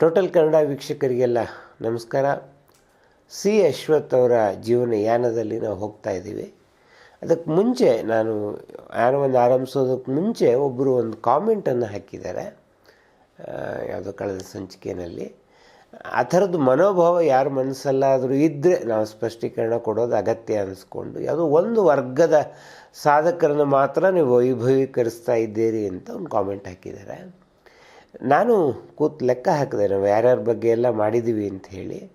Total Kannada ವೀಕ್ಷಕರಿಗೆಲ್ಲ ನಮಸ್ಕಾರ. C Ashwath ಅವರ ಜೀವನ ಯಾನದಲ್ಲಿ ನಾವು ಹೋಗ್ತಾ ಇದ್ದೀವಿ. ಅದಕ್ಕೆ ಮುಂಚೆ ನಾನು ಯಾನವನ್ನು ಆರಂಭಿಸೋದಕ್ಕೆ ಮುಂಚೆ ಒಬ್ಬರು ಒಂದು ಕಾಮೆಂಟನ್ನು ಹಾಕಿದ್ದಾರೆ ಯಾವುದೋ ಕಳೆದ ಸಂಚಿಕೆಯಲ್ಲಿ. ಆ ಥರದ್ದು ಮನೋಭಾವ ಯಾರ ಮನಸ್ಸಲ್ಲಾದರೂ ಇದ್ದರೆ ನಾವು ಸ್ಪಷ್ಟೀಕರಣ ಕೊಡೋದು ಅಗತ್ಯ ಅನ್ನಿಸ್ಕೊಂಡು ಯಾವುದೋ ಒಂದು ವರ್ಗದ ಸಾಧಕರನ್ನು ಮಾತ್ರ ನೀವು ವೈಭವೀಕರಿಸ್ತಾ ಇದ್ದೀರಿ ಅಂತ ಒಂದು ಕಾಮೆಂಟ್ ಹಾಕಿದ್ದಾರೆ. ನಾನು ಕೂತು ಲೆಕ್ಕ ಹಾಕಿದೆ ನಾವು ಯಾರ್ಯಾರ ಬಗ್ಗೆ ಎಲ್ಲ ಮಾಡಿದ್ದೀವಿ ಅಂತ ಹೇಳಿ,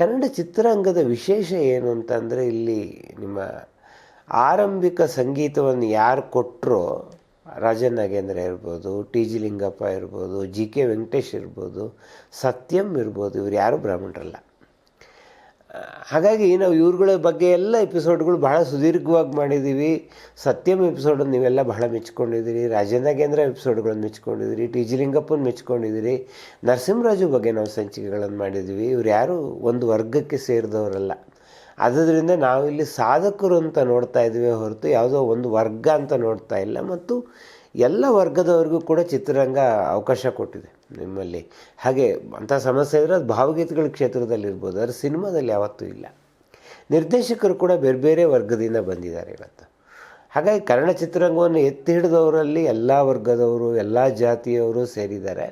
ಕನ್ನಡ ಚಿತ್ರರಂಗದ ವಿಶೇಷ ಏನು ಅಂತಂದರೆ ಇಲ್ಲಿ ನಿಮ್ಮ ಆರಂಭಿಕ ಸಂಗೀತವನ್ನು ಯಾರು ಕೊಟ್ಟರೋ ರಾಜನ್ ನಾಗೇಂದ್ರ ಇರ್ಬೋದು, ಟಿ ಜಿ ಲಿಂಗಪ್ಪ ಇರ್ಬೋದು, ಜಿ ಕೆ ವೆಂಕಟೇಶ್ ಇರ್ಬೋದು, ಸತ್ಯಂ ಇರ್ಬೋದು, ಇವ್ರು ಯಾರೂ ಬ್ರಾಹ್ಮಣರಲ್ಲ. ಹಾಗಾಗಿ ನಾವು ಇವ್ರುಗಳ ಬಗ್ಗೆ ಎಲ್ಲ ಎಪಿಸೋಡ್ಗಳು ಬಹಳ ಸುದೀರ್ಘವಾಗಿ ಮಾಡಿದ್ದೀವಿ ಸತ್ಯಂ ಎಪಿಸೋಡನ್ನು ನೀವೆಲ್ಲ ಬಹಳ ಮೆಚ್ಕೊಂಡಿದ್ದೀರಿ ರಾಜೇಂದ್ರಗೇಂದ್ರ ಎಪಿಸೋಡ್ಗಳನ್ನು ಮೆಚ್ಕೊಂಡಿದ್ದೀರಿ ಟಿ ಜಿ ಲಿಂಗಪ್ಪನ ಮೆಚ್ಕೊಂಡಿದ್ದೀರಿ ನರಸಿಂಹರಾಜು ಬಗ್ಗೆ ನಾವು ಸಂಚಿಕೆಗಳನ್ನು ಮಾಡಿದ್ದೀವಿ. ಇವ್ರು ಯಾರು? ಒಂದು ವರ್ಗಕ್ಕೆ ಸೇರಿದವರಲ್ಲ. ಆದ್ದರಿಂದ ನಾವಿಲ್ಲಿ ಸಾಧಕರು ಅಂತ ನೋಡ್ತಾ ಇದ್ದೀವಿ ಹೊರತು ಯಾವುದೋ ಒಂದು ವರ್ಗ ಅಂತ ನೋಡ್ತಾ ಇಲ್ಲ. ಮತ್ತು ಎಲ್ಲ ವರ್ಗದವ್ರಿಗೂ ಕೂಡ ಚಿತ್ರರಂಗ ಅವಕಾಶ ಕೊಟ್ಟಿದೆ. ನಿಮ್ಮಲ್ಲಿ. ಹಾಗೆ ಅಂಥ ಸಮಸ್ಯೆ ಇದ್ರೆ ಅದು ಭಾವಗೀತೆಗಳ ಕ್ಷೇತ್ರದಲ್ಲಿರ್ಬೋದು, ಆದರೆ ಸಿನಿಮಾದಲ್ಲಿ ಯಾವತ್ತೂ ಇಲ್ಲ. ನಿರ್ದೇಶಕರು ಕೂಡ ಬೇರೆ ಬೇರೆ ವರ್ಗದಿಂದ ಬಂದಿದ್ದಾರೆ ಇವತ್ತು. ಹಾಗಾಗಿ ಕನ್ನಡ ಚಿತ್ರರಂಗವನ್ನು ಎತ್ತಿ ಹಿಡಿದವರಲ್ಲಿ ಎಲ್ಲ ವರ್ಗದವರು, ಎಲ್ಲ ಜಾತಿಯವರು ಸೇರಿದ್ದಾರೆ.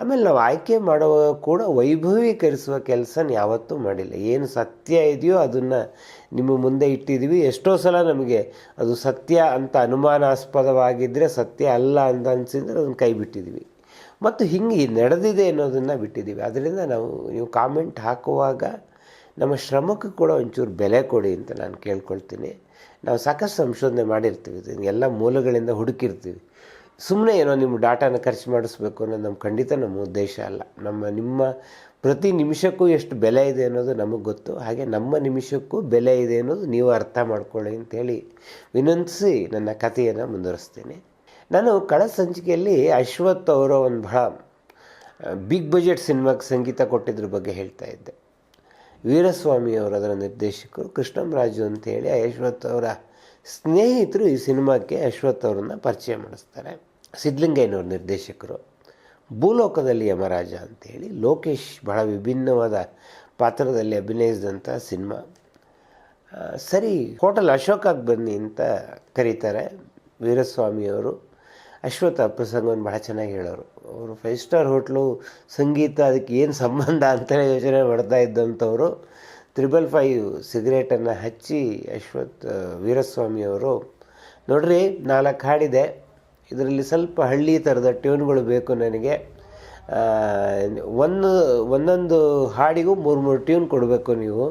ಆಮೇಲೆ ನಾವು ಆಯ್ಕೆ ಮಾಡುವ ಕೂಡ ವೈಭವೀಕರಿಸುವ ಕೆಲಸ ಯಾವತ್ತೂ ಮಾಡಿಲ್ಲ. ಏನು ಸತ್ಯ ಇದೆಯೋ ಅದನ್ನು ನಿಮ್ಮ ಮುಂದೆ ಇಟ್ಟಿದ್ದೀವಿ. ಎಷ್ಟೋ ಸಲ ನಮಗೆ ಅದು ಸತ್ಯ ಅಂತ ಅನುಮಾನಾಸ್ಪದವಾಗಿದ್ದರೆ ಸತ್ಯ ಅಲ್ಲ ಅಂತ ಅನಿಸಿದ್ರೆ ಅದನ್ನು ಕೈ ಬಿಟ್ಟಿದ್ದೀವಿ. ಮತ್ತು ಹಿಂಗೆ ನಡೆದಿದೆ ಅನ್ನೋದನ್ನು ಬಿಟ್ಟಿದ್ದೀವಿ. ಅದರಿಂದ ನಾವು, ನೀವು ಕಾಮೆಂಟ್ ಹಾಕುವಾಗ ನಮ್ಮ ಶ್ರಮಕ್ಕೆ ಕೂಡ ಒಂಚೂರು ಬೆಲೆ ಕೊಡಿ ಅಂತ ನಾನು ಕೇಳ್ಕೊಳ್ತೀನಿ. ನಾವು ಸಾಕಷ್ಟು ಸಂಶೋಧನೆ ಮಾಡಿರ್ತೀವಿ. ಎಲ್ಲ ಮೂಲಗಳಿಂದ ಹುಡುಕಿರ್ತೀವಿ. ಸುಮ್ಮನೆ ಏನೋ ನಿಮ್ಮ ಡಾಟಾನ ಖರ್ಚು ಮಾಡಿಸ್ಬೇಕು ಅನ್ನೋದು ನಮ್ಮ ಖಂಡಿತ ನಮ್ಮ ಉದ್ದೇಶ ಅಲ್ಲ. ನಮ್ಮ, ನಿಮ್ಮ ಪ್ರತಿ ನಿಮಿಷಕ್ಕೂ ಎಷ್ಟು ಬೆಲೆ ಇದೆ ಅನ್ನೋದು ನಮಗೆ ಗೊತ್ತು. ಹಾಗೆ ನಮ್ಮ ನಿಮಿಷಕ್ಕೂ ಬೆಲೆ ಇದೆ ಅನ್ನೋದು ನೀವು ಅರ್ಥ ಮಾಡ್ಕೊಳ್ಳಿ ಅಂತೇಳಿ ವಿನಂತಿಸಿ ನನ್ನ ಕಥೆಯನ್ನು ಮುಂದುವರಿಸ್ತೀನಿ. ನಾನು ಕಳೆದ ಸಂಚಿಕೆಯಲ್ಲಿ ಅಶ್ವಥ್ ಅವರ ಒಂದು ಬಹಳ ಬಿಗ್ ಬಜೆಟ್ ಸಿನಿಮಾಗೆ ಸಂಗೀತ ಕೊಟ್ಟಿದ್ರ ಬಗ್ಗೆ ಹೇಳ್ತಾ ಇದ್ದೆ. ವೀರಸ್ವಾಮಿ ಅವರು ಅದರ ನಿರ್ದೇಶಕರು, ಕೃಷ್ಣಂರಾಜು ಅಂತೇಳಿ ಅಶ್ವಥ್ ಅವರ ಸ್ನೇಹಿತರು ಈ ಸಿನಿಮಾಕ್ಕೆ ಅಶ್ವಥ್ ಅವರನ್ನು ಪರಿಚಯ ಮಾಡಿಸ್ತಾರೆ. ಸಿದ್ಧಲಿಂಗಯ್ಯನವ್ರ ನಿರ್ದೇಶಕರು, ಭೂಲೋಕದಲ್ಲಿ ಯಮರಾಜ ಅಂತೇಳಿ ಲೋಕೇಶ್ ಬಹಳ ವಿಭಿನ್ನವಾದ ಪಾತ್ರದಲ್ಲಿ ಅಭಿನಯಿಸಿದಂಥ ಸಿನಿಮಾ. ಸರಿ, ಹೋಟೆಲ್ ಅಶೋಕಕ್ಕೆ ಬನ್ನಿ ಅಂತ ಕರೀತಾರೆ ವೀರಸ್ವಾಮಿಯವರು ಅಶ್ವತ್ಥ ಆ ಪ್ರಸಂಗವನ್ನು ಭಾಳ ಚೆನ್ನಾಗಿ ಹೇಳೋರು. ಅವರು ಫೈವ್ ಸ್ಟಾರ್ ಹೋಟ್ಲು ಸಂಗೀತ ಅದಕ್ಕೆ ಏನು ಸಂಬಂಧ ಅಂತೇಳಿ ಯೋಚನೆ ಮಾಡ್ತಾ ಇದ್ದಂಥವರು. ತ್ರಿಬಲ್ ಫೈವ್ ಸಿಗರೇಟನ್ನು ಹಚ್ಚಿ ಅಶ್ವಥ್ ವೀರಸ್ವಾಮಿಯವರು ನೋಡ್ರಿ ನಾಲ್ಕು ಹಾಡಿದೆ. ಇದರಲ್ಲಿ ಸ್ವಲ್ಪ ಹಳ್ಳಿ ಥರದ ಟ್ಯೂನ್ಗಳು ಬೇಕು ನನಗೆ. ಒಂದು, ಒಂದೊಂದು ಹಾಡಿಗೂ ಮೂರು ಮೂರು ಟ್ಯೂನ್ ಕೊಡಬೇಕು ನೀವು.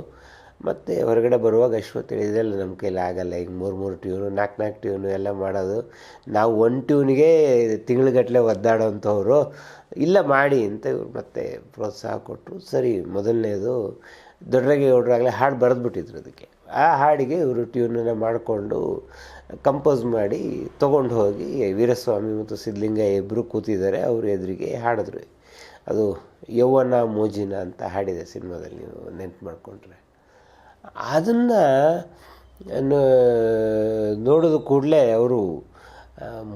ಮತ್ತು ಹೊರಗಡೆ ಬರುವಾಗ ಅಶ್ವತ್ ಹೇಳಿದೆಲ್ಲ ನಮ್ಮ ಕೈಲಿ ಆಗಲ್ಲ, ಈಗ ಮೂರು ಮೂರು ಟ್ಯೂನು ನಾಲ್ಕು ನಾಲ್ಕು ಟ್ಯೂನು ಎಲ್ಲ ಮಾಡೋದು. ನಾವು ಒಂದು ಟ್ಯೂನಿಗೆ ತಿಂಗಳುಗಟ್ಟಲೆ ಒದ್ದಾಡೋಂಥವ್ರು. ಇಲ್ಲ ಮಾಡಿ ಅಂತ ಇವ್ರು ಮತ್ತೆ ಪ್ರೋತ್ಸಾಹ ಕೊಟ್ಟರು ಸರಿ, ಮೊದಲನೇದು ದೊಡ್ಡಗೌಡರಾಗಲೇ ಹಾಡು ಬರೆದ್ಬಿಟ್ಟಿದ್ರು ಅದಕ್ಕೆ. ಆ ಹಾಡಿಗೆ ಇವರು ಟ್ಯೂನನ್ನು ಮಾಡಿಕೊಂಡು ಕಂಪೋಸ್ ಮಾಡಿ ತೊಗೊಂಡು ಹೋಗಿ ವೀರಸ್ವಾಮಿ ಮತ್ತು ಸಿದ್ಧಲಿಂಗ ಇಬ್ಬರು ಕೂತಿದ್ದಾರೆ, ಅವ್ರ ಎದುರಿಗೆ ಹಾಡಿದ್ರು. ಅದು ಯೌವನ ಮೋಜಿನ ಅಂತ ಹಾಡಿದೆ ಸಿನಿಮಾದಲ್ಲಿ ನೀವು ನೆನ್ಪು ಮಾಡಿಕೊಂಡ್ರೆ. ಅದನ್ನು ನೋಡಿದ ಕೂಡಲೇ ಅವರು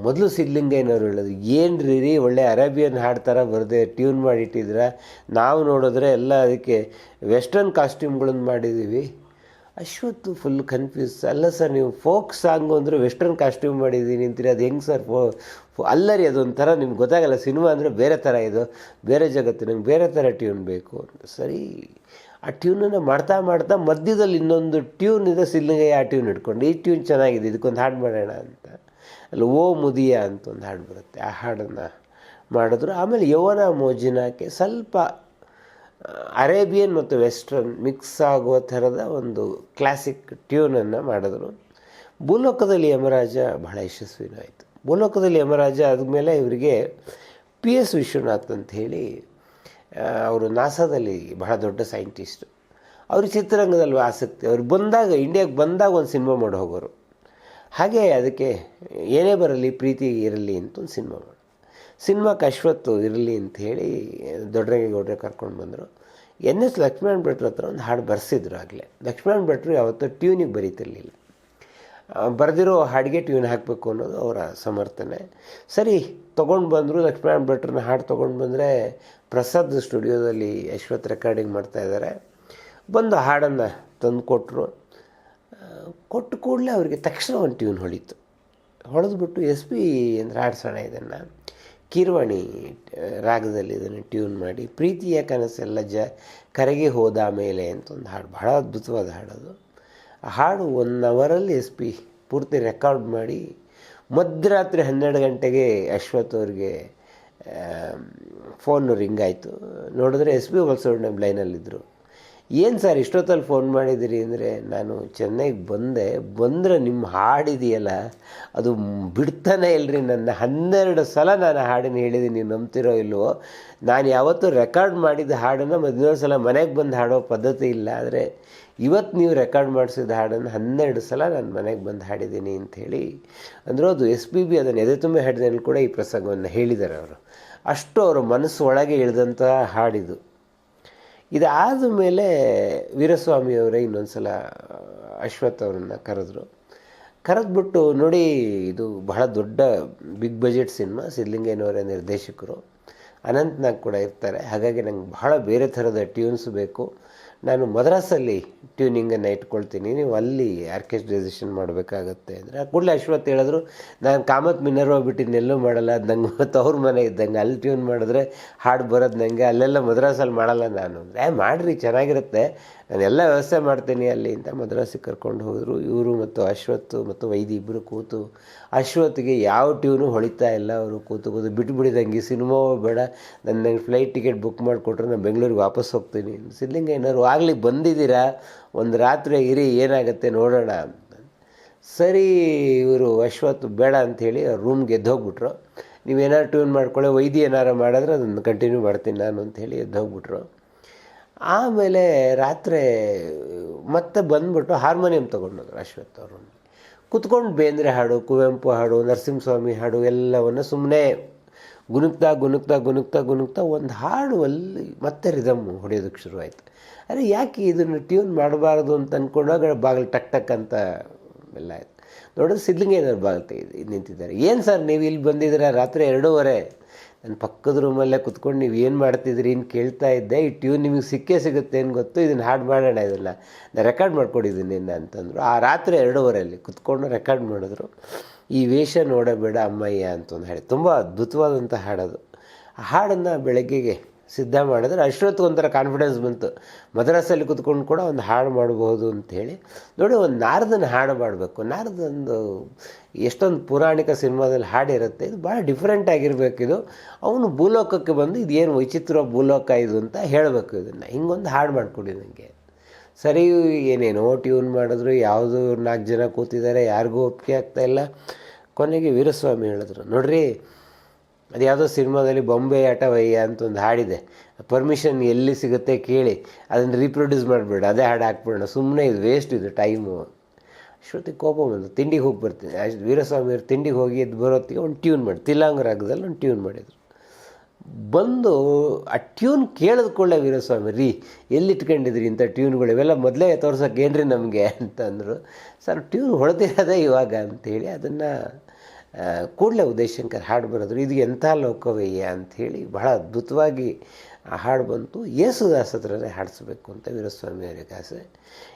ಮೊದಲು ಸಿದ್ಧಲಿಂಗಯ್ಯನವ್ರು ಹೇಳೋದು ಏನು ರೀ ರೀ, ಒಳ್ಳೆ ಅರೇಬಿಯನ್ ಹಾಡು ಥರ ಬರದೆ, ಟ್ಯೂನ್ ಮಾಡಿಟ್ಟಿದ್ರ ನಾವು ನೋಡಿದ್ರೆ ಎಲ್ಲ ಅದಕ್ಕೆ ವೆಸ್ಟರ್ನ್ ಕಾಸ್ಟ್ಯೂಮ್ಗಳನ್ನು ಮಾಡಿದ್ದೀವಿ. ಅಶ್ವತ್ತು ಫುಲ್ ಕನ್ಫ್ಯೂಸ್ ಅಲ್ಲ ಸರ್, ನೀವು ಫೋಕ್ ಸಾಂಗು ಅಂದರೆ ವೆಸ್ಟರ್ನ್ ಕಾಸ್ಟ್ಯೂಮ್ ಮಾಡಿದ್ದೀನಿ ಅಂತೀರಿ, ಅದು ಹೆಂಗೆ ಸರ್ ಫೋ ಅಲ್ಲ ರೀ ಅದೊಂಥರ ನಿಮ್ಗೆ ಗೊತ್ತಾಗಲ್ಲ, ಸಿನಿಮಾ ಅಂದರೆ ಬೇರೆ ಥರ ಇದು, ಬೇರೆ ಜಗತ್ತು, ನಂಗೆ ಬೇರೆ ಥರ ಟ್ಯೂನ್ ಬೇಕು ಸರಿ ಆ ಟ್ಯೂನನ್ನು ಮಾಡ್ತಾ ಮಾಡ್ತಾ ಮಧ್ಯದಲ್ಲಿ ಇನ್ನೊಂದು ಟ್ಯೂನ್ ಇದೆ, ಸಿಲ್ಲಿಂಗಯ್ಯ ಆ ಟ್ಯೂನ್ ಇಟ್ಕೊಂಡು. ಈ ಟ್ಯೂನ್ ಚೆನ್ನಾಗಿದೆ, ಇದಕ್ಕೊಂದು ಹಾಡು ಮಾಡೋಣ ಅಂತ. ಅಲ್ಲಿ ಓ ಮುದಿಯ ಅಂತ ಒಂದು ಹಾಡು ಬರುತ್ತೆ. ಆ ಹಾಡನ್ನು ಮಾಡಿದ್ರು. ಆಮೇಲೆ ಯೌವನ ಮೋಜಿನಕ್ಕೆ ಸ್ವಲ್ಪ ಅರೇಬಿಯನ್ ಮತ್ತು ವೆಸ್ಟರ್ನ್ ಮಿಕ್ಸ್ ಆಗುವ ಥರದ ಒಂದು ಕ್ಲಾಸಿಕ್ ಟ್ಯೂನನ್ನು ಮಾಡಿದ್ರು. ಭೂಲೋಕದಲ್ಲಿ ಯಮರಾಜ ಬಹಳ ಯಶಸ್ವಿನೂ ಆಯಿತು. ಭೂಲೋಕದಲ್ಲಿ ಯಮರಾಜ ಆದಮೇಲೆ ಇವರಿಗೆ ಪಿ ಎಸ್ ವಿಶ್ವನಾಥ್ ಅಂತ ಹೇಳಿ ಅವರು ನಾಸಾದಲ್ಲಿ ಬಹಳ ದೊಡ್ಡ ಸೈಂಟಿಸ್ಟು ಅವರು ಚಿತ್ರರಂಗದಲ್ಲಿ ಆಸಕ್ತಿ, ಅವ್ರು ಬಂದಾಗ ಇಂಡಿಯಾಗೆ ಬಂದಾಗ ಒಂದು ಸಿನಿಮಾ ಮಾಡಿ ಹೋಗೋರು. ಹಾಗೆ ಅದಕ್ಕೆ ಏನೇ ಬರಲಿ, ಪ್ರೀತಿ ಇರಲಿ ಅಂತ ಒಂದು ಸಿನಿಮಾ ಮಾಡಿ. ಸಿನಿಮಾಕ್ಕೆ ಅಶ್ವತ್ತು ಇರಲಿ ಅಂತ ಹೇಳಿ ದೊಡ್ಡರಂಗೇಗೌಡರೆ ಕರ್ಕೊಂಡು ಬಂದರು. ಎನ್ ಎಸ್ ಲಕ್ಷ್ಮೀನಾರಾಯಣ ಭಟ್ರ ಹತ್ರ ಒಂದು ಹಾಡು ಬರ್ಸಿದ್ರು ಆಗಲೇ. ಲಕ್ಷ್ಮೀನಾರಾಯಣ ಭಟ್ರು ಯಾವತ್ತೂ ಟ್ಯೂನಿಗೆ ಬರೀತಿರ್ಲಿಲ್ಲ. ಬರೆದಿರೋ ಹಾಡಿಗೆ ಟ್ಯೂನ್ ಹಾಕಬೇಕು ಅನ್ನೋದು ಅವರ ಸಮರ್ಥನೆ. ಸರಿ, ತೊಗೊಂಡು ಬಂದರು, ಲಕ್ಷ್ಮೀನಾರಾಯಣ ಭಟ್ರನ್ನ ಹಾಡು ತೊಗೊಂಡು ಬಂದರೆ ಪ್ರಸಾದ್ ಸ್ಟುಡಿಯೋದಲ್ಲಿ ಯಶ್ವತ್ ರೆಕಾರ್ಡಿಂಗ್ ಮಾಡ್ತಾಯಿದ್ದಾರೆ ಬಂದು ಹಾಡನ್ನು ತಂದು ಕೊಟ್ಟರು ಕೊಟ್ಟು ಕೂಡಲೇ ಅವರಿಗೆ ತಕ್ಷಣ ಒಂದು ಟ್ಯೂನ್ ಹೊಳಿತು. ಹೊಳೆದ್ಬಿಟ್ಟು ಎಸ್ ಪಿ ಅಂದರೆ ಹಾಡ್ಸೋಣ ಇದನ್ನು, ಕಿರ್ವಾಣಿ ರಾಗದಲ್ಲಿ ಇದನ್ನು ಟ್ಯೂನ್ ಮಾಡಿ, ಪ್ರೀತಿಯ ಕನಸೆಲ್ಲ ಜ, ಕರೆಗೆ ಹೋದ ಮೇಲೆ ಅಂತ ಒಂದು ಹಾಡು ಭಾಳ ಅದ್ಭುತವಾದ ಹಾಡೋದು. ಹಾಡು ಒನ್ ಅವರಲ್ಲಿ ಎಸ್ ಪಿ ಪೂರ್ತಿ ರೆಕಾರ್ಡ್ ಮಾಡಿ ಮಧ್ಯರಾತ್ರಿ ಹನ್ನೆರಡು ಗಂಟೆಗೆ ಅಶ್ವಥ್ ಅವ್ರಿಗೆ ಫೋನ್ ರಿಂಗ್ ಆಯಿತು. ನೋಡಿದ್ರೆ ಎಸ್ ಪಿ ಹೊಲ್ಸೋಡ್ ಲೈನಲ್ಲಿದ್ದರು ಏನು ಸರ್ ಇಷ್ಟೊತ್ತಲ್ಲಿ ಫೋನ್ ಮಾಡಿದ್ದೀರಿ ಅಂದರೆ, ನಾನು ಚೆನ್ನೈಗೆ ಬಂದೆ. ಬಂದರೆ ನಿಮ್ಮ ಹಾಡಿದೆಯಲ್ಲ ಅದು ಬಿಡ್ತಾನೆ ಇಲ್ಲರಿ ನನ್ನ ಹನ್ನೆರಡು ಸಲ ನಾನು ಹಾಡಿನ ಹೇಳಿದ್ದೀನಿ, ನೀವು ನಂಬ್ತಿರೋ ಇಲ್ವೋ? ನಾನು ಯಾವತ್ತೂ ರೆಕಾರ್ಡ್ ಮಾಡಿದ ಹಾಡನ್ನು ಮೊದಲನೇ ಸಲ ಮನೆಗೆ ಬಂದು ಹಾಡೋ ಪದ್ಧತಿ ಇಲ್ಲ. ಆದರೆ ಇವತ್ತು ನೀವು ರೆಕಾರ್ಡ್ ಮಾಡಿಸಿದ ಹಾಡನ್ನು ಹನ್ನೆರಡು ಸಲ ನಾನು ಮನೆಗೆ ಬಂದು ಹಾಡಿದ್ದೀನಿ ಅಂಥೇಳಿ ಅಂದರೂ ಅದು ಎಸ್ ಪಿ ಬಿ ಅದನ್ನು ಎದೆ ತುಂಬ ಹಾಡಿದಲ್ಲಿ ಕೂಡ ಈ ಪ್ರಸಂಗವನ್ನು ಹೇಳಿದ್ದಾರೆ ಅವರು. ಅಷ್ಟು ಅವರ ಮನಸ್ಸು ಒಳಗೆ ಇಳಿದಂತಹ ಹಾಡಿದು. ಇದಾದ ಮೇಲೆ ವೀರಸ್ವಾಮಿಯವರೇ ಇನ್ನೊಂದು ಸಲ ಅಶ್ವಥ್ ಅವರನ್ನು ಕರೆದ್ರು. ಕರೆದ್ಬಿಟ್ಟು ನೋಡಿ, ಇದು ಬಹಳ ದೊಡ್ಡ ಬಿಗ್ ಬಜೆಟ್ ಸಿನಿಮಾ, ಸಿದ್ಧಲಿಂಗಯ್ಯನವರೇ ನಿರ್ದೇಶಕರು. ಅನಂತ್ನಾಗ್ ಕೂಡ ಇರ್ತಾರೆ. ಹಾಗಾಗಿ ನಂಗೆ ಬಹಳ ಬೇರೆ ಥರದ ಟ್ಯೂನ್ಸ್ ಬೇಕು. ನಾನು ಮದ್ರಾಸಲ್ಲಿ ಟ್ಯೂನಿಂಗನ್ನು ಇಟ್ಕೊಳ್ತೀನಿ. ನೀವು ಅಲ್ಲಿ ಆರ್ಕೆಸ್ಟ್ರೈಸೇಷನ್ ಮಾಡಬೇಕಾಗತ್ತೆ ಅಂದರೆ ಕೂಡಲೇ ಅಶ್ವಥ್ ಹೇಳಿದ್ರು, ನಾನು ಕಾಮತ್ ಮಿನರ್ ಹೋಗ್ಬಿಟ್ಟು ಇನ್ನೆಲ್ಲೂ ಮಾಡಲ್ಲ, ಅದು ನಂಗೆ ಮತ್ತು ಅವ್ರ ಮನೆ ಇದ್ದಂಗೆ ಅಲ್ಲಿ ಟ್ಯೂನ್ ಮಾಡಿದ್ರೆ ಹಾಡು ಬರೋದು ನನಗೆ ಅಲ್ಲೆಲ್ಲ ಮದ್ರಾಸಲ್ಲಿ ಮಾಡಲ್ಲ ನಾನು. ಅಂದರೆ ಮಾಡಿರಿ, ಚೆನ್ನಾಗಿರುತ್ತೆ. ನಾನು ಎಲ್ಲ ವ್ಯವಸ್ಥೆ ಮಾಡ್ತೀನಿ ಅಲ್ಲಿ ಅಂತ ಮದ್ರಾಸಿಗೆ ಕರ್ಕೊಂಡು ಹೋದರು. ಇವರು ಮತ್ತು ಅಶ್ವಥ್ ಮತ್ತು ವೈದಿ ಇಬ್ಬರು ಕೂತು ಅಶ್ವತ್ಗೆ ಯಾವ ಟ್ಯೂನು ಹೊಳಿತಾ ಇಲ್ಲ. ಅವರು ಕೂತು ಕೂತು ಬಿಟ್ಬಿಡಿದಂಗೆ ಸಿನಿಮಾ ಬೇಡ ನನ್ನ ನಂಗೆ ಫ್ಲೈಟ್ ಟಿಕೆಟ್ ಬುಕ್ ಮಾಡಿಕೊಟ್ರೆ ನಾನು ಬೆಂಗಳೂರಿಗೆ ವಾಪಸ್ ಹೋಗ್ತೀನಿ. ಸಿದ್ಲಿಂಗಯ್ಯನವರು ಆಗಲಿ ಬಂದಿದ್ದೀರಾ? ಒಂದು ರಾತ್ರಿ ಇರಿ, ಏನಾಗುತ್ತೆ ನೋಡೋಣ ಅಂತ. ಸರಿ ಇವರು ಅಶ್ವಥ್ ಬೇಡ ಅಂಥೇಳಿ ರೂಮ್ಗೆ ಗೆದ್ದು ಹೋಗ್ಬಿಟ್ರು. ನೀವೇನಾರು ಟ್ಯೂನ್ ಮಾಡ್ಕೊಳ್ಳಿ ವೈದ್ಯ ಏನಾರು ಮಾಡಿದ್ರೆ ಅದನ್ನು ಕಂಟಿನ್ಯೂ ಮಾಡ್ತೀನಿ ನಾನು ಅಂಥೇಳಿ ಎದ್ದು ಹೋಗ್ಬಿಟ್ರು. ಆಮೇಲೆ ರಾತ್ರಿ, ಮತ್ತೆ ಬಂದ್ಬಿಟ್ಟು ಹಾರ್ಮೋನಿಯಂ ತೊಗೊಂಡೋದ್ರು ಅಶ್ವಥ್ ಅವರು. ಕುತ್ಕೊಂಡು ಬೇಂದ್ರೆ ಹಾಡು, ಕುವೆಂಪು ಹಾಡು, ನರಸಿಂಹಸ್ವಾಮಿ ಹಾಡು ಎಲ್ಲವನ್ನು ಸುಮ್ಮನೆ ಗುಣುಕ್ತಾ ಗುಣುಕ್ತಾ ಗುಣುಕ್ತಾ ಗುಣುಕ್ತಾ ಒಂದು ಹಾಡು ಅಲ್ಲಿ ಮತ್ತೆ ರಿದಮ್ ಹೊಡೆಯೋದಕ್ಕೆ ಶುರುವಾಯಿತು. ಅರೆ ಯಾಕೆ ಇದನ್ನು ಟ್ಯೂನ್ ಮಾಡಬಾರ್ದು ಅಂತ ಅಂದ್ಕೊಂಡಾಗ ಬಾಗಿಲು ಟಕ್ ಟಕ್ ಅಂತ ಎಲ್ಲ ಆಯಿತು. ನೋಡಿದ್ರೆ ಸಿದ್ಲಿಂಗೇನವ್ರು ಬಾಗಿಲು ನಿಂತಿದ್ದಾರೆ. ಏನು ಸರ್, ನೀವು ಇಲ್ಲಿ ಬಂದಿದ್ದೀರಾ ರಾತ್ರಿ ಎರಡೂವರೆ? ನನ್ನ ಪಕ್ಕದ ರೂಮಲ್ಲೇ ಕುತ್ಕೊಂಡು ನೀವು ಏನು ಮಾಡ್ತಿದ್ರಿ ಇನ್ನು ಕೇಳ್ತಾ ಇದ್ದೆ. ಈ ಟ್ಯೂನ್ ನಿಮಗೆ ಸಿಕ್ಕೇ ಸಿಗುತ್ತೆ ಏನು ಗೊತ್ತು? ಇದನ್ನು ಹಾಡು ಮಾಡೋಣ, ಇದನ್ನು ನಾನು ರೆಕಾರ್ಡ್ ಮಾಡ್ಕೊಂಡಿದ್ದೀನಿ ಅಂತಂದರು. ಆ ರಾತ್ರಿ ಎರಡೂವರೆಯಲ್ಲಿ ಕುತ್ಕೊಂಡು ರೆಕಾರ್ಡ್ ಮಾಡಿದ್ರು. ಈ ವೇಷ ನೋಡಬೇಡ ಅಮ್ಮಯ್ಯ ಅಂತ ಒಂದು ಹಾಡು ತುಂಬ ಅದ್ಭುತವಾದಂಥ ಹಾಡದು. ಆ ಹಾಡನ್ನು ಬೆಳಗ್ಗೆಗೆ ಸಿದ್ಧ ಮಾಡಿದ್ರೆ ಅಷ್ಟೊತ್ತು ಒಂಥರ ಕಾನ್ಫಿಡೆನ್ಸ್ ಬಂತು. ಮದ್ರಾಸಲ್ಲಿ ಕುತ್ಕೊಂಡು ಕೂಡ ಒಂದು ಹಾಡು ಮಾಡ್ಬೋದು ಅಂಥೇಳಿ ನೋಡಿ, ಒಂದು ನಾರದನ ಹಾಡು ಮಾಡಬೇಕು. ನಾರದೊಂದು ಎಷ್ಟೊಂದು ಪುರಾಣಿಕ ಸಿನಿಮಾದಲ್ಲಿ ಹಾಡಿರುತ್ತೆ ಇದು ಭಾಳ ಡಿಫ್ರೆಂಟ್ ಇದು. ಅವನು ಭೂಲೋಕಕ್ಕೆ ಬಂದು ಇದೇನು ವೈಚಿತ್ರ ಭೂಲೋಕ ಇದು ಅಂತ ಹೇಳಬೇಕು ಇದನ್ನು. ಹಿಂಗೊಂದು ಹಾಡು ಮಾಡಿಕೊಡಿ ನನಗೆ ಸರಿ, ಏನೇನೋ ಟ್ಯೂನ್ ಮಾಡಿದ್ರು, ಯಾವುದು ನಾಲ್ಕು ಜನ ಕೂತಿದ್ದಾರೆ, ಯಾರಿಗೂ ಒಪ್ಪಿಗೆ ಆಗ್ತಾ ಇಲ್ಲ. ಕೊನೆಗೆ ವೀರಸ್ವಾಮಿ ಹೇಳಿದ್ರು. ನೋಡ್ರಿ ಅದು ಯಾವುದೋ ಸಿನಿಮಾದಲ್ಲಿ ಬೊಂಬೆ ಆಟವಯ್ಯ ಅಂತ ಒಂದು ಹಾಡಿದೆ. ಪರ್ಮಿಷನ್ ಎಲ್ಲಿ ಸಿಗುತ್ತೆ ಕೇಳಿ, ಅದನ್ನು ರೀಪ್ರೊಡ್ಯೂಸ್ ಮಾಡಬೇಡ, ಅದೇ ಹಾಡು ಹಾಕ್ಬಿಡೋಣ. ಸುಮ್ಮನೆ ಇದು ವೇಸ್ಟ್ ಇದು ಟೈಮು ಅಷ್ಟೊತ್ತಿಗೆ ಕೋಪ ಬಂದು ತಿಂಡಿಗೆ ಹೋಗಿ ಬರ್ತೀನಿ ಅಷ್ಟು ವೀರಸ್ವಾಮಿಯವ್ರು ತಿಂಡಿಗೆ ಹೋಗಿ ಎದ್ದು ಬರೋತ್ತಿಗೆ ಒಂದು ಟ್ಯೂನ್ ಮಾಡಿ, ತಿಲಾಂಗ್ ರಾಗದಲ್ಲಿ ಒಂದು ಟ್ಯೂನ್ ಮಾಡಿದರು. ಬಂದು ಆ ಟ್ಯೂನ್ ಕೇಳಿದ್ಕೊಳ್ಳೆ ವೀರಸ್ವಾಮಿ, ರೀ, ಎಲ್ಲಿಟ್ಕೊಂಡಿದ್ರಿ ಇಂಥ ಟ್ಯೂನ್ಗಳು ಇವೆಲ್ಲ ಮೊದಲೇ ತೋರ್ಸೋಕೆ ಏನ್ರಿ ನಮಗೆ? ಅಂತಂದರು. ಸರ್ ಟ್ಯೂನ್ ಹೊಡೆದಿರೋದೇ ಇವಾಗ ಅಂತೇಳಿ ಅದನ್ನು ಕೂಡಲೇ ಉದಯಶಂಕರ್ ಹಾಡು ಬರೋದ್ರು, ಇದು ಎಂಥ ಲೋಕವಯ್ಯ ಅಂಥೇಳಿ ಬಹಳ ಅದ್ಭುತವಾಗಿ ಆ ಹಾಡು ಬಂತು. ಯೇಸುದಾಸ್ ಹತ್ರನೇ ಹಾಡಿಸ್ಬೇಕು ಅಂತ ವೀರಸ್ವಾಮಿ ಅವರಿಗೆ ಆಸೆ.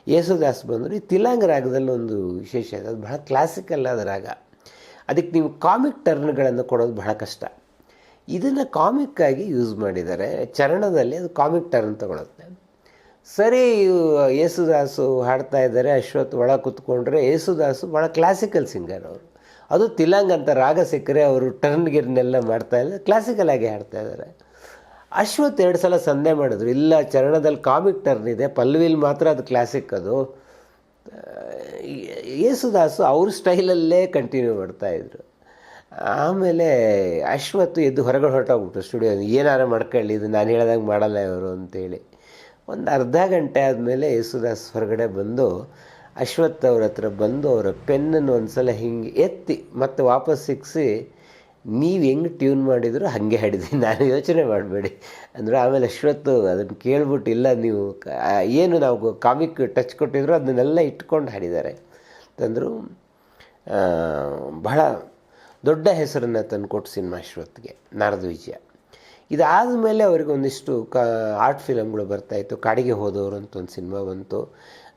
ಯೇಸುದಾಸ್ ಬಂದರು. ಈ ತಿಲಾಂಗ ರಾಗದಲ್ಲಿ ಒಂದು ವಿಶೇಷ ಇದೆ. ಅದು ಬಹಳ ಕ್ಲಾಸಿಕಲ್ ಆದ ರಾಗ. ಅದಕ್ಕೆ ನೀವು ಕಾಮಿಕ್ ಟರ್ನ್ಗಳನ್ನು ಕೊಡೋದು ಬಹಳ ಕಷ್ಟ. ಇದನ್ನು ಕಾಮಿಕ್ಕಾಗಿ ಯೂಸ್ ಮಾಡಿದ್ದಾರೆ. ಚರಣದಲ್ಲಿ ಅದು ಕಾಮಿಕ್ ಟರ್ನ್ ತಗೊಳುತ್ತೆ. ಸರಿ ಯೇಸುದಾಸು ಹಾಡ್ತಾ ಇದ್ದಾರೆ. ಅಶ್ವಥ್ ಒಳ ಕೂತ್ಕೊಂಡ್ರೆ ಯೇಸುದಾಸು ಭಾಳ ಕ್ಲಾಸಿಕಲ್ ಸಿಂಗರ್ ಅವರು. ಅದು ತಿಲಾಂಗ್ ಅಂತ ರಾಗ ಸಿಕ್ಕರೆ ಅವರು ಟರ್ನ್ ಗಿರ್ನೆಲ್ಲ ಮಾಡ್ತಾ ಇಲ್ಲ ಕ್ಲಾಸಿಕಲ್ ಆಗಿ ಹಾಡ್ತಾ ಇದ್ದಾರೆ. ಅಶ್ವತ್ ಎರಡು ಸಲ ಸಂದೇ ಮಾಡಿದ್ರು. ಇಲ್ಲ, ಚರಣದಲ್ಲಿ ಕಾಮಿಕ್ ಟರ್ನ್ ಇದೆ, ಪಲ್ವಿಲ್ ಮಾತ್ರ ಅದು ಕ್ಲಾಸಿಕ್ ಅದು. ಯೇಸುದಾಸು ಅವ್ರ ಸ್ಟೈಲಲ್ಲೇ ಕಂಟಿನ್ಯೂ ಮಾಡ್ತಾಯಿದ್ರು ಆಮೇಲೆ ಅಶ್ವಥ್ ಎದ್ದು ಹೊರಗಡೆ ಹೊರಟೋಗ್ಬಿಟ್ರು ಸ್ಟುಡಿಯೋ ಏನಾರು ಮಾಡ್ಕೊಳ್ಳಿ, ಇದು ನಾನು ಹೇಳ್ದಂಗೆ ಮಾಡಲ್ಲ ಇವರು ಅಂತೇಳಿ. ಒಂದು ಅರ್ಧ ಗಂಟೆ ಆದಮೇಲೆ ಯೇಸುದಾಸ್ ಹೊರಗಡೆ ಬಂದು ಅಶ್ವಥ್ ಅವ್ರ ಹತ್ರ ಬಂದು ಅವರ ಪೆನ್ನನ್ನು ಒಂದು ಸಲ ಹಿಂಗೆ ಎತ್ತಿ ಮತ್ತೆ ವಾಪಸ್ ಸಿಕ್ಕಿಸಿ ನೀವು ಹೆಂಗೆ ಟ್ಯೂನ್ ಮಾಡಿದ್ರು ಹಾಗೆ ಹಾಡಿದ್ದೀನಿ ನಾನು ಯೋಚನೆ ಮಾಡಬೇಡಿ. ಅಂದರೆ ಆಮೇಲೆ ಅಶ್ವತ್ತು ಅದನ್ನು ಕೇಳ್ಬಿಟ್ಟು, ಇಲ್ಲ, ನೀವು ಏನು ನಾವು ಕಾಮಿಕ್ ಟಚ್ ಕೊಟ್ಟಿದ್ರು ಅದನ್ನೆಲ್ಲ ಇಟ್ಕೊಂಡು ಹಾಡಿದ್ದಾರೆ. ಅಂತಂದರು ಬಹಳ ದೊಡ್ಡ ಹೆಸರನ್ನು ತಂದುಕೊಟ್ಟು ಸಿನಿಮಾ ಅಶ್ವತ್ಗೆ ನಾರದ ವಿಜಯ. ಇದಾದ ಮೇಲೆ ಅವರಿಗೆ ಒಂದಿಷ್ಟು ಕ, ಆರ್ಟ್ ಫಿಲಮ್ಗಳು ಬರ್ತಾಯಿತ್ತು ಕಾಡಿಗೆ ಹೋದವರು ಅಂತ ಒಂದು ಸಿನಿಮಾ ಬಂತು.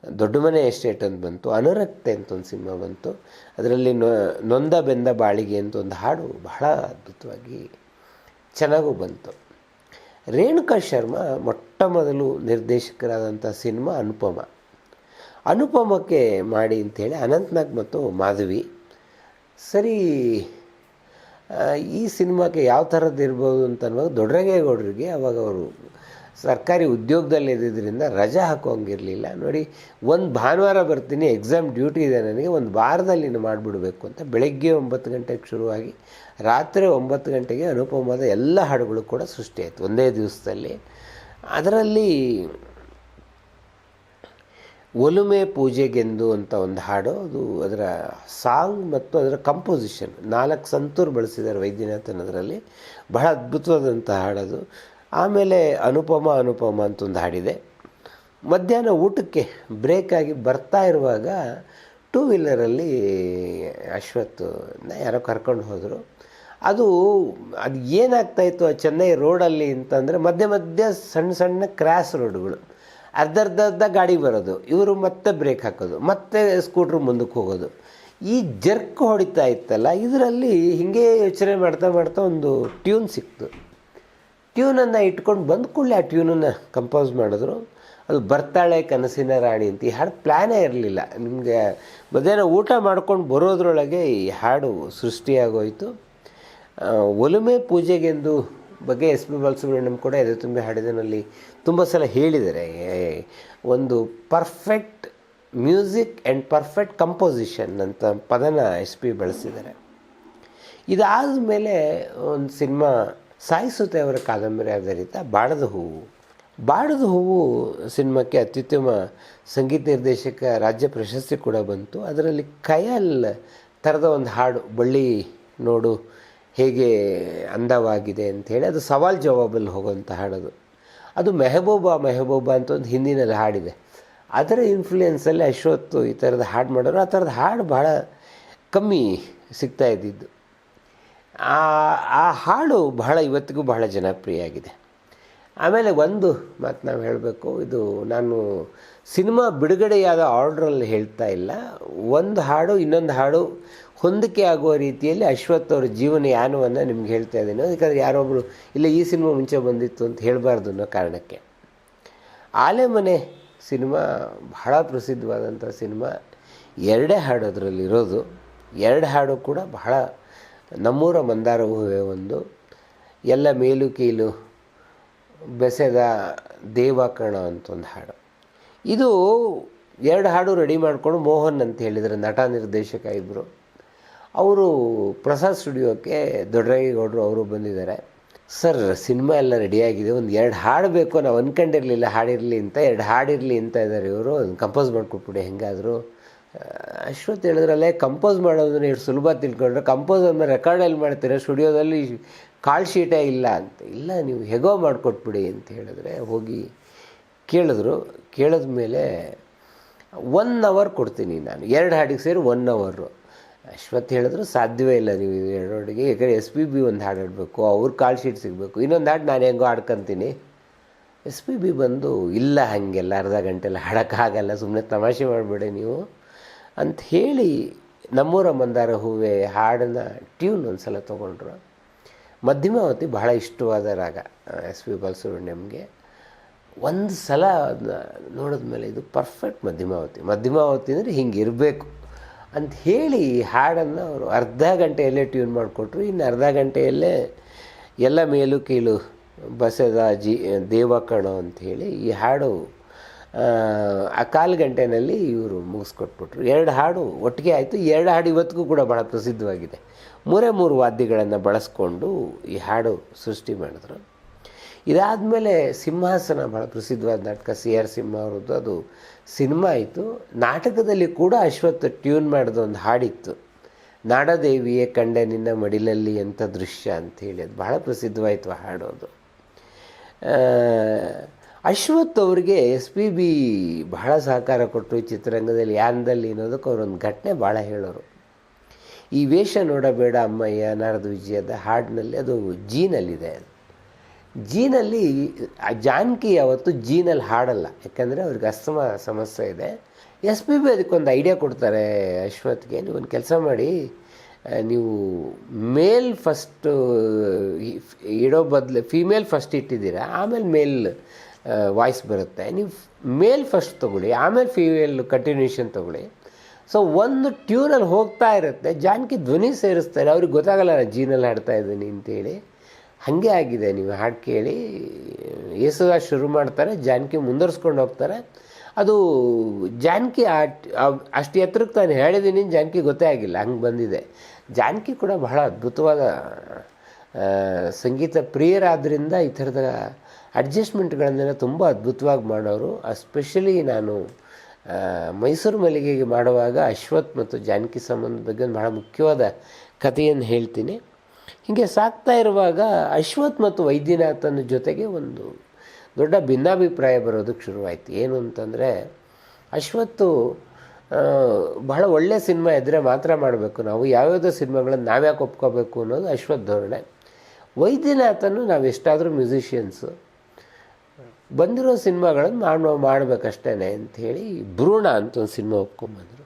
ದೊಡ್ಡ ಮನೆ ಎಸ್ಟೇಟ್ ಅಂತ ಬಂತು, ಅನುರಕ್ತೆ ಅಂತ ಒಂದು ಸಿನಿಮಾ ಬಂತು. ಅದರಲ್ಲಿ ನೊಂದ ಬೆಂದ ಬಾಳಿಗೆ ಅಂತ ಒಂದು ಹಾಡು ಬಹಳ ಅದ್ಭುತವಾಗಿ ಚೆನ್ನಾಗೂ ಬಂತು. ರೇಣುಕಾ ಶರ್ಮಾ ಮೊಟ್ಟ ಮೊದಲು ನಿರ್ದೇಶಕರಾದಂಥ ಸಿನಿಮಾ ಅನುಪಮ. ಅನುಪಮಕ್ಕೆ ಮಾಡಿ ಅಂಥೇಳಿ ಅನಂತ್ನಾಗ್ ಮತ್ತು ಮಾಧವಿ. ಸರಿ ಈ ಸಿನಿಮಾಕ್ಕೆ ಯಾವ ಥರದ್ದು ಇರ್ಬೋದು ಅಂತ ಅನ್ನುವಾಗ ದೊಡ್ಡರಂಗೇಗೌಡರಿಗೆ ಅವಾಗ ಅವರು ಸರ್ಕಾರಿ ಉದ್ಯೋಗದಲ್ಲಿ ಇದ್ದಿದ್ದರಿಂದ ರಜಾ ಹಾಕೋಂಗಿರಲಿಲ್ಲ ನೋಡಿ, ಒಂದು ಭಾನುವಾರ ಬರ್ತೀನಿ ಎಕ್ಸಾಮ್ ಡ್ಯೂಟಿ ಇದೆ ನನಗೆ, ಒಂದು ವಾರದಲ್ಲಿ ಮಾಡಿಬಿಡ್ಬೇಕು ಅಂತ ಬೆಳಗ್ಗೆ ಒಂಬತ್ತು ಗಂಟೆಗೆ ಶುರುವಾಗಿ ರಾತ್ರಿ ಒಂಬತ್ತು ಗಂಟೆಗೆ ಅನುಪಮದ ಎಲ್ಲ ಹಾಡುಗಳು ಕೂಡ ಸೃಷ್ಟಿಯಾಯಿತು ಒಂದೇ ದಿವಸದಲ್ಲಿ. ಅದರಲ್ಲಿ ಒಲುಮೆ ಪೂಜೆಗೆಂದು ಅಂತ ಒಂದು ಹಾಡು, ಅದು ಅದರ ಸಾಂಗ್ ಮತ್ತು ಅದರ ಕಂಪೋಸಿಷನ್ ನಾಲ್ಕು ಸಂತೂರು ಬಳಸಿದ್ದಾರೆ ವೈದ್ಯನಾಥನ್ ಅದರಲ್ಲಿ. ಬಹಳ ಅದ್ಭುತವಾದಂಥ ಹಾಡದು. ಆಮೇಲೆ ಅನುಪಮ ಅನುಪಮ ಅಂತ ಒಂದು ಹಾಡಿದೆ. ಮಧ್ಯಾಹ್ನ ಊಟಕ್ಕೆ ಬ್ರೇಕಾಗಿ ಬರ್ತಾ ಇರುವಾಗ ಟೂ ವೀಲರಲ್ಲಿ ಅಶ್ವತ್ ಯಾರೋ ಕರ್ಕೊಂಡು ಹೋದರು. ಅದು ಅದು ಏನಾಗ್ತಾಯಿತ್ತು ಆ ಚೆನ್ನೈ ರೋಡಲ್ಲಿ ಅಂತಂದರೆ ಮಧ್ಯ ಮಧ್ಯೆ ಸಣ್ಣ ಸಣ್ಣ ಕ್ರ್ಯಾಸ್ ರೋಡ್ಗಳು ಅರ್ಧ ಅರ್ಧ ಅರ್ಧ ಗಾಡಿ ಬರೋದು, ಇವರು ಮತ್ತೆ ಬ್ರೇಕ್ ಹಾಕೋದು, ಮತ್ತೆ ಸ್ಕೂಟ್ರ್ ಮುಂದಕ್ಕೆ ಹೋಗೋದು. ಈ ಜರ್ಕ್ ಹೊಡಿತಾ ಇತ್ತಲ್ಲ, ಇದರಲ್ಲಿ ಹೀಗೆ ಯೋಚನೆ ಮಾಡ್ತಾ ಮಾಡ್ತಾ ಒಂದು ಟ್ಯೂನ್ ಸಿಕ್ತು. ಟ್ಯೂನನ್ನು ಇಟ್ಕೊಂಡು ಬಂದ ಕೂಡಲೇ ಆ ಟ್ಯೂನನ್ನು ಕಂಪೋಸ್ ಮಾಡಿದ್ರು. ಅದು ಬರ್ತಾಳೆ ಕನಸಿನ ರಾಣಿ ಅಂತ. ಈ ಹಾಡು ಪ್ಲ್ಯಾನೇ ಇರಲಿಲ್ಲ. ನಿಮಗೆ ಮಧ್ಯಾಹ್ನ ಊಟ ಮಾಡ್ಕೊಂಡು ಬರೋದ್ರೊಳಗೆ ಈ ಹಾಡು ಸೃಷ್ಟಿಯಾಗೋಯಿತು. ಒಲುಮೆ ಪೂಜೆಗೆಂದು ಬಗ್ಗೆ ಎಸ್ ಪಿ ಬಾಲಸುಬ್ರಹ್ಮಣ್ಯಂ ಕೂಡ ಎದೆ ತುಂಬಿ ಹಾಡಿದನಲ್ಲಿ ತುಂಬ ಸಲ ಹೇಳಿದ್ದಾರೆ ಒಂದು perfect music and perfect composition ಅಂತ ಪದನ ಎಸ್ ಪಿ ಬಳಸಿದ್ದಾರೆ. ಇದಾದ ಮೇಲೆ ಒಂದು ಸಿನಿಮಾ ಸಾಯಿಸುತ್ತೆ ಅವರ ಕಾದಂಬರಿ ಆಧಾರಿತ ಬಾಡದ ಹೂವು. ಬಾಡದ ಹೂವು ಸಿನಿಮಾಕ್ಕೆ ಅತ್ಯುತ್ತಮ ಸಂಗೀತ ನಿರ್ದೇಶಕ ರಾಜ್ಯ ಪ್ರಶಸ್ತಿ ಕೂಡ ಬಂತು. ಅದರಲ್ಲಿ ಕಯಲ್ ಥರದ ಒಂದು ಹಾಡು, ಬಳ್ಳಿ ನೋಡು ಹೇಗೆ ಅಂದವಾಗಿದೆ ಅಂಥೇಳಿ ಅದು ಸವಾಲ್ ಜವಾಬಲ್ಲಿ ಹೋಗುವಂಥ ಹಾಡದು. ಅದು ಮೆಹಬೂಬಾ ಮೆಹಬೂಬಾ ಅಂತ ಒಂದು ಹಿಂದಿನಲ್ಲಿ ಹಾಡಿದೆ. ಅದರ ಇನ್ಫ್ಲೂಯೆನ್ಸಲ್ಲಿ ಅಶ್ವತ್ತು ಈ ಥರದ ಹಾಡು ಮಾಡೋರು, ಆ ಥರದ ಹಾಡು ಭಾಳ ಕಮ್ಮಿ ಸಿಗ್ತಾ ಇದ್ದಿದ್ದು. ಆ ಆ ಹಾಡು ಬಹಳ ಇವತ್ತಿಗೂ ಬಹಳ ಜನಪ್ರಿಯ ಆಗಿದೆ. ಆಮೇಲೆ ಒಂದು ಮಾತು ನಾವು ಹೇಳಬೇಕು, ಇದು ನಾನು ಸಿನಿಮಾ ಬಿಡುಗಡೆಯಾದ ಆರ್ಡ್ರಲ್ಲಿ ಹೇಳ್ತಾ ಇಲ್ಲ. ಒಂದು ಹಾಡು, ಇನ್ನೊಂದು ಹಾಡು ಹೊಂದಿಕೆ ಆಗುವ ರೀತಿಯಲ್ಲಿ ಅಶ್ವಥ್ ಅವರ ಜೀವನ ಯಾನವನ್ನು ನಿಮ್ಗೆ ಹೇಳ್ತಾ ಇದ್ದೀನಿ. ಯಾಕಂದರೆ ಯಾರೊಬ್ಬರು ಇಲ್ಲ ಈ ಸಿನಿಮಾ ಮುಂಚೆ ಬಂದಿತ್ತು ಅಂತ ಹೇಳಬಾರ್ದು ಅನ್ನೋ ಕಾರಣಕ್ಕೆ. ಆಲೆಮನೆ ಸಿನಿಮಾ ಬಹಳ ಪ್ರಸಿದ್ಧವಾದಂಥ ಸಿನಿಮಾ. ಎರಡೇ ಹಾಡು ಅದರಲ್ಲಿರೋದು ಎರಡು ಹಾಡು ಕೂಡ ಬಹಳ ನಮ್ಮೂರ ಮಂದಾರ ಹೂವೆ ಒಂದು. ಎಲ್ಲ ಮೇಲು ಕೀಲು ಬೆಸೆದ ದೇವಕಣ ಅಂತ ಒಂದು ಹಾಡು. ಇದು ಎರಡು ಹಾಡು ರೆಡಿ ಮಾಡಿಕೊಂಡು ಮೋಹನ್ ಅಂತ ಹೇಳಿದರೆ ನಟ ನಿರ್ದೇಶಕ ಇಬ್ಬರು ಅವರು ಪ್ರಸಾದ್ ಸ್ಟುಡಿಯೋಕ್ಕೆ ದೊಡ್ಡರಾಗಿಗೌಡರು ಅವರು ಬಂದಿದ್ದಾರೆ. ಸರ್, ಸಿನಿಮಾ ಎಲ್ಲ ರೆಡಿಯಾಗಿದೆ ಒಂದು ಎರಡು ಹಾಡು ಬೇಕು. ನಾವು ಅಂದ್ಕೊಂಡಿರಲಿಲ್ಲ ಹಾಡಿರಲಿ ಅಂತ. ಎರಡು ಹಾಡಿರಲಿ ಅಂತ ಇದ್ದಾರೆ ಇವರು. ಅದನ್ನು ಕಂಪೋಸ್ ಮಾಡಿಕೊಟ್ಬಿಡಿ, ಹೆಂಗಾದರೂ. ಅಶ್ವತ್ ಹೇಳಿದ್ರಲ್ಲೇ ಕಂಪೋಸ್ ಮಾಡೋದನ್ನ ಎಷ್ಟು ಸುಲಭ ತಿಳ್ಕೊಂಡ್ರೆ. ಕಂಪೋಸ್ ರೆಕಾರ್ಡ್ ರೆಕಾರ್ಡಲ್ಲಿ ಮಾಡ್ತೀರಾ? ಸ್ಟುಡಿಯೋದಲ್ಲಿ ಕಾಲ್ ಶೀಟೇ ಇಲ್ಲ ಅಂತ. ಇಲ್ಲ, ನೀವು ಹೆಗೋ ಮಾಡಿಕೊಟ್ಬಿಡಿ ಅಂತ ಹೇಳಿದ್ರೆ ಹೋಗಿ ಕೇಳಿದ್ರು. ಕೇಳಿದ ಮೇಲೆ ಒನ್ ಅವರ್ ಕೊಡ್ತೀನಿ ನಾನು. ಎರಡು ಹಾಡಿಗೆ ಸೇರಿ ಒನ್ ಅವರು ಅಶ್ವತ್ ಹೇಳಿದ್ರು, ಸಾಧ್ಯವೇ ಇಲ್ಲ ನೀವು ಇದು ಎರಡು ಹಾಡಿಗೆ ಯಾಕಂದರೆ ಎಸ್ ಪಿ ಬಿ ಒಂದು ಹಾಡು ಹಾಡಬೇಕು, ಅವ್ರ ಕಾಲ್ ಶೀಟ್ ಸಿಗಬೇಕು. ಇನ್ನೊಂದು ಹಾಡು ನಾನು ಹೆಂಗೋ ಆಡ್ಕೊತೀನಿ ಎಸ್ ಪಿ ಬಿ ಬಂದು, ಇಲ್ಲ ಹಾಗೆಲ್ಲ, ಅರ್ಧ ಗಂಟೆಲ್ಲ ಹಾಡೋಕ್ಕಾಗಲ್ಲ ಸುಮ್ಮನೆ ತಮಾಷೆ ಮಾಡಿಬಿಡಿ ನೀವು. ಅಂತ ಹೇಳಿ ನಮ್ಮೂರ ಮಂದಾರ ಹೂವೆ ಹಾಡನ್ನ ಟ್ಯೂನ್ ಒಂದು ಸಲ ತೊಗೊಂಡ್ರು. ಮಧ್ಯಮಾವತಿ ಬಹಳ ಇಷ್ಟವಾದ ರಾಗ ಎಸ್ ಪಿ ಬಾಲಸುಬ್ರಹ್ಮಣ್ಯಂಗೆ ಒಂದು ಸಲ ಅದನ್ನ ನೋಡಿದ್ಮೇಲೆ ಇದು ಪರ್ಫೆಕ್ಟ್ ಮಧ್ಯಮಾವತಿ. ಮಧ್ಯಮಾವತಿ ಅಂದರೆ ಹಿಂಗೆ ಇರಬೇಕು ಅಂತ ಹೇಳಿ ಈ ಹಾಡನ್ನು ಅವರು ಅರ್ಧ ಗಂಟೆಯಲ್ಲೇ ಟ್ಯೂನ್ ಮಾಡಿಕೊಟ್ರು. ಇನ್ನು ಅರ್ಧ ಗಂಟೆಯಲ್ಲೇ ಎಲ್ಲ ಮೇಲು ಕೀಳು ಬಸದ ಜಿ ದೇವಕಣೋ ಅಂಥೇಳಿ ಈ ಹಾಡು ಆ, ಕಾಲು ಗಂಟೆನಲ್ಲಿ ಇವರು ಮುಗಿಸ್ಕೊಟ್ಬಿಟ್ರು. ಎರಡು ಹಾಡು ಒಟ್ಟಿಗೆ ಆಯಿತು. ಎರಡು ಹಾಡು ಇವತ್ತಿಗೂ ಕೂಡ ಭಾಳ ಪ್ರಸಿದ್ಧವಾಗಿದೆ. ಮೂರೇ ಮೂರು ವಾದ್ಯಗಳನ್ನು ಬಳಸ್ಕೊಂಡು ಈ ಹಾಡು ಸೃಷ್ಟಿ ಮಾಡಿದ್ರು. ಇದಾದಮೇಲೆ ಸಿಂಹಾಸನ ಭಾಳ ಪ್ರಸಿದ್ಧವಾದ ನಾಟಕ ಸಿ ಆರ್ ಸಿಂಹ ಅವ್ರದ್ದು. ಅದು ಸಿನಿಮಾ ಆಯಿತು. ನಾಟಕದಲ್ಲಿ ಕೂಡ ಅಶ್ವಥ್ ಟ್ಯೂನ್ ಮಾಡಿದ ಒಂದು ಹಾಡಿತ್ತು. ನಾಡದೇವಿಯೇ ಕಂಡೆ ನಿನ್ನ ಮಡಿಲಲ್ಲಿ ಅಂತ ದೃಶ್ಯ ಅಂಥೇಳಿ ಅದು ಬಹಳ ಪ್ರಸಿದ್ಧವಾಯಿತು ಹಾಡೋದು ಅಶ್ವಥ್ ಅವ್ರಿಗೆ ಎಸ್ ಪಿ ಬಿ ಬಹಳ ಸಹಕಾರ ಕೊಟ್ಟರು ಈ ಚಿತ್ರರಂಗದಲ್ಲಿ. ಯಾನದಲ್ಲಿ ಅನ್ನೋದಕ್ಕೆ ಅವರೊಂದು ಘಟನೆ ಭಾಳ ಹೇಳೋರು. ಈ ವೇಷ ನೋಡಬೇಡ ಅಮ್ಮಯ್ಯ, ನಾರದ ವಿಜಯದ ಹಾಡಿನಲ್ಲಿ ಅದು ಜೀನಲ್ಲಿದೆ ಅದು. ಜೀನಲ್ಲಿ ಜಾನಕಿ ಯಾವತ್ತು ಜೀನಲ್ಲಿ ಹಾಡಲ್ಲ. ಯಾಕಂದರೆ ಅವ್ರಿಗೆ ಅಸ್ತಮ ಸಮಸ್ಯೆ ಇದೆ. ಎಸ್ ಪಿ ಬಿ ಅದಕ್ಕೊಂದು ಐಡಿಯಾ ಕೊಡ್ತಾರೆ ಅಶ್ವತ್ಗೆ. ಒಂದು ಕೆಲಸ ಮಾಡಿ ನೀವು ಮೇಲ್ ಫಸ್ಟು ಇಡೋ ಬದಲು, ಫಿಮೇಲ್ ಫಸ್ಟ್ ಇಟ್ಟಿದ್ದೀರಾ, ಆಮೇಲೆ ಮೇಲ್ ವಾಯ್ಸ್ ಬರುತ್ತೆ. ನೀವು ಮೇಲ್ ಫಸ್ಟ್ ತೊಗೊಳ್ಳಿ, ಆಮೇಲೆ ಫೀಮೇಲ್ ಕಂಟಿನ್ಯೂಷನ್ ತೊಗೊಳ್ಳಿ. ಸೊ, ಒಂದು ಟ್ಯೂನಲ್ಲಿ ಹೋಗ್ತಾ ಇರುತ್ತೆ. ಜಾನಕಿ ಧ್ವನಿ ಸೇರಿಸ್ತಾರೆ. ಅವ್ರಿಗೆ ಗೊತ್ತಾಗಲ್ಲ ಜೀನಲ್ಲಿ ಹಾಡ್ತಾ ಇದ್ದೀನಿ ಅಂತೇಳಿ. ಹಾಗೆ ಆಗಿದೆ. ನೀವು ಹಾಡು ಕೇಳಿ ಯೇಸುದ ಶುರು ಮಾಡ್ತಾರೆ, ಜಾನಕಿ ಮುಂದುವರ್ಸ್ಕೊಂಡು ಹೋಗ್ತಾರೆ. ಅದು ಜಾನಕಿ ಅಷ್ಟು ಎತ್ತರಕ್ಕೆ ನಾನು ಹೇಳಿದ್ದೀನಿ ಜಾನಕಿ ಗೊತ್ತೇ ಆಗಿಲ್ಲ, ಹಂಗೆ ಬಂದಿದೆ. ಜಾನಕಿ ಕೂಡ ಬಹಳ ಅದ್ಭುತವಾದ ಸಂಗೀತ ಪ್ರಿಯರಾದ್ದರಿಂದ ಈ ಥರದ ಅಡ್ಜಸ್ಟ್ಮೆಂಟ್ಗಳನ್ನೆಲ್ಲ ತುಂಬ ಅದ್ಭುತವಾಗಿ ಮಾಡೋರು. ಎಸ್ಪೆಷಲಿ ನಾನು ಮೈಸೂರು ಮಲ್ಲಿಗೆಗೆ ಮಾಡುವಾಗ ಅಶ್ವಥ್ ಮತ್ತು ಜಾನಕಿ ಸಂಬಂಧ ಬಗ್ಗೆ ಬಹಳ ಮುಖ್ಯವಾದ ಕಥೆಯನ್ನು ಹೇಳ್ತೀನಿ. ಹೀಗೆ ಸಾಕ್ತಾ ಇರುವಾಗ ಅಶ್ವಥ್ ಮತ್ತು ವೈದ್ಯನಾಥನ ಜೊತೆಗೆ ಒಂದು ದೊಡ್ಡ ಭಿನ್ನಾಭಿಪ್ರಾಯ ಬರೋದಕ್ಕೆ ಶುರುವಾಯಿತು. ಏನು ಅಂತಂದರೆ ಅಶ್ವತ್ತು ಬಹಳ ಒಳ್ಳೆಯ ಸಿನಿಮಾ ಇದ್ದರೆ ಮಾತ್ರ ಮಾಡಬೇಕು. ನಾವು ಯಾವ್ಯಾವುದೋ ಸಿನಿಮಾಗಳನ್ನು ನಾವ್ಯಾಕೆ ಒಪ್ಕೋಬೇಕು ಅನ್ನೋದು ಅಶ್ವಥ್ ಧೋರಣೆ. ವೈದ್ಯನಾಥನು ನಾವು ಎಷ್ಟಾದರೂ ಮ್ಯೂಸಿಷಿಯನ್ಸು ಬಂದಿರೋ ಸಿನಿಮಾಗಳನ್ನು ಮಾಡೋ ಮಾಡಬೇಕಷ್ಟೇ ಅಂಥೇಳಿ ಭ್ರೂಣ ಅಂತ ಒಂದು ಸಿನಿಮಾ ಒಪ್ಕೊಂಬಂದರು.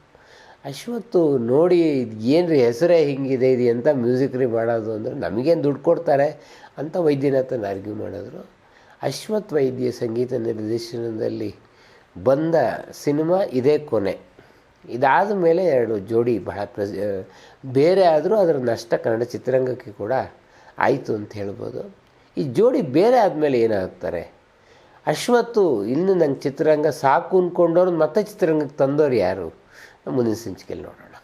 ಅಶ್ವತ್ತು, ನೋಡಿ ಏನು ರೀ ಹೆಸರೇ ಹಿಂಗಿದೆ, ಇದು ಎಂಥ ಮ್ಯೂಸಿಕ್ ರೀ ಮಾಡೋದು ಅಂದರೆ ನಮಗೇನು ದುಡ್ಡು ಕೊಡ್ತಾರೆ ಅಂತ ವೈದ್ಯನಾಥನ್ ಆರ್ಗ್ಯೂ ಮಾಡಿದ್ರು. ಅಶ್ವಥ್ ವೈದ್ಯ ಸಂಗೀತ ನಿರ್ದೇಶನದಲ್ಲಿ ಬಂದ ಸಿನಿಮಾ ಇದೇ ಕೊನೆ. ಇದಾದ ಮೇಲೆ ಎರಡು ಜೋಡಿ ಬಹಳ ಪ್ರಸ ಬೇರೆ ಆದರೂ ಅದರ ನಷ್ಟ ಕನ್ನಡ ಚಿತ್ರರಂಗಕ್ಕೆ ಕೂಡ ಆಯಿತು ಅಂತ ಹೇಳ್ಬೋದು. ಈ ಜೋಡಿ ಬೇರೆ ಆದಮೇಲೆ ಏನಾಗ್ತಾರೆ? ಅಶ್ವತ್ತು, ಇನ್ನು ನಂಗೆ ಚಿತ್ರರಂಗ ಸಾಕು ಅಂದ್ಕೊಂಡವ್ರು ಮತ್ತೆ ಚಿತ್ರರಂಗಕ್ಕೆ ತಂದವ್ರು ಯಾರು? ಮುಂದಿನ ಸಂಚಿಕೆಯಲ್ಲಿ ನೋಡೋಣ